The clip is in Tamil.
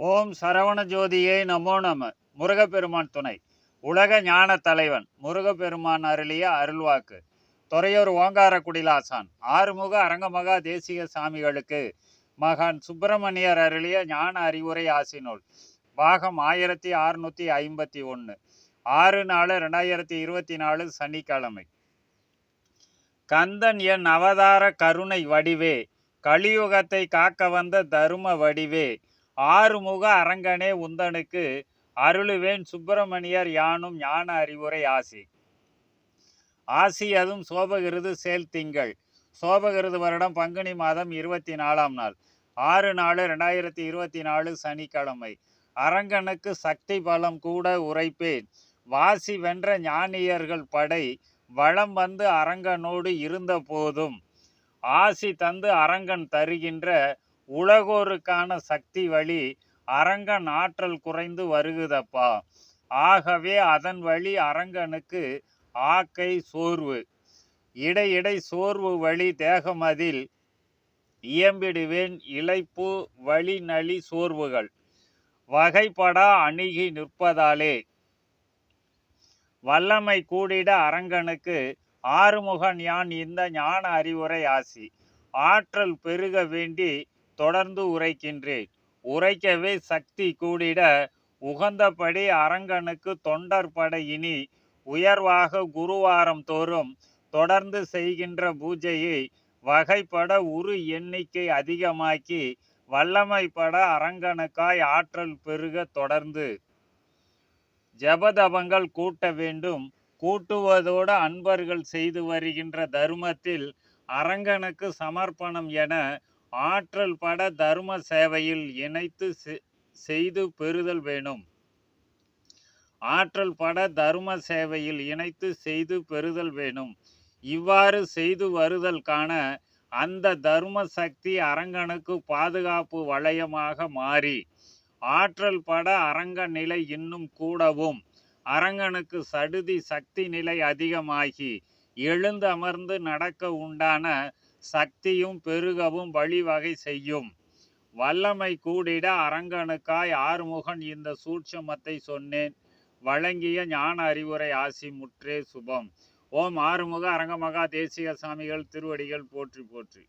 ஓம் சரவண ஜோதியே நமோ நம. முருகப்பெருமான் துணை. உலக ஞான தலைவன் முருகப்பெருமான் அருளிய அருள்வாக்கு. துறையூர் ஓங்கார குடிலாசான் ஆறுமுக அரங்கமகா தேசிய சாமிகளுக்கு மகான் சுப்பிரமணியர் அருளிய ஞான அறிவுரை ஆசினோல் பாகம் ஆயிரத்தி அறுநூத்தி ஐம்பத்தி ஒன்று ஆறு நாலு ரெண்டாயிரத்தி இருபத்தி நாலு சனிக்கிழமை. கந்தன் என் அவதார கருணை வடிவே. கலியுகத்தை காக்க வந்த தரும வடிவே. ஆறுமுக அரங்கனே உந்தனுக்கு அருளுவேன் சுப்பிரமணியர் யானும் ஞான அறிவுரை ஆசி. ஆசி அதுவும் சோபகிருது சேல் திங்கள். சோபகிருது வருடம் பங்குனி மாதம் இருபத்தி நாலாம் நாள். ஆறு நாலு ரெண்டாயிரத்தி இருபத்தி நாலு சனிக்கிழமை. அரங்கனுக்கு சக்தி பலம் கூட உரைப்பேன். வாசி வென்ற ஞானியர்கள் படை வளம் வந்து அரங்கனோடு இருந்த போதும். ஆசி தந்து அரங்கன் தருகின்ற உலகோருக்கான சக்தி வழி அரங்கன் ஆற்றல் குறைந்து வருகுதப்பா. ஆகவே அதன் வழி அரங்கனுக்கு ஆக்கை சோர்வு. இடையிடை சோர்வு வழி தேகமதில் இயம்பிடுவேன் இழைப்பு வழி நலி சோர்வுகள். வகைப்படா அணுகி நிற்பதாலே. வல்லமை கூடிட அரங்கனுக்கு ஆறுமுகன் யான் இந்த ஞான அறிவுரை ஆசி. ஆற்றல் பெருக வேண்டி தொடர்ந்து உரைக்கின்றேன். உரைக்கவே சக்தி கூடிட உகந்தபடி அரங்கனுக்கு தொண்டர் படை இனி உயர்வாக குருவாரம் தோறும் தொடர்ந்து செய்கின்ற பூஜையை வகைப்பட உரு எண்ணிக்கை அதிகமாக்கி வல்லமைப்பட அரங்கனுக்காய் ஆற்றல் பெருக தொடர்ந்து. ஜபதபங்கள் கூட்ட வேண்டும். கூட்டுவதோடு அன்பர்கள் செய்து வருகின்ற தர்மத்தில் அரங்கனுக்கு சமர்ப்பணம் என ஆற்றல் பட தர்ம சேவையில் இணைத்து செய்து பெறுதல் வேணும். ஆற்றல் பட தர்ம சேவையில் இணைத்து செய்து பெறுதல் வேணும். இவ்வாறு செய்து வருதல் காண அந்த தர்ம சக்தி அரங்கனுக்கு பாதுகாப்பு வளையமாக மாறி ஆற்றல் பட அரங்க நிலை இன்னும் கூடவும் அரங்கனுக்கு சடுதி சக்தி நிலை அதிகமாகி எழுந்து அமர்ந்து நடக்க உண்டான சக்தியும் பெருகவும் வழிவகை செய்யும். வல்லமை கூடிட அரங்கனுக்காய் ஆறுமுகன் இந்த சூட்சமத்தை சொன்னேன். வழங்கிய ஞான அறிவுரை ஆசி முற்றே சுபம். ஓம் ஆறுமுக அரங்கமகா தேசிய சாமிகள் திருவடிகள் போற்றி போற்றி.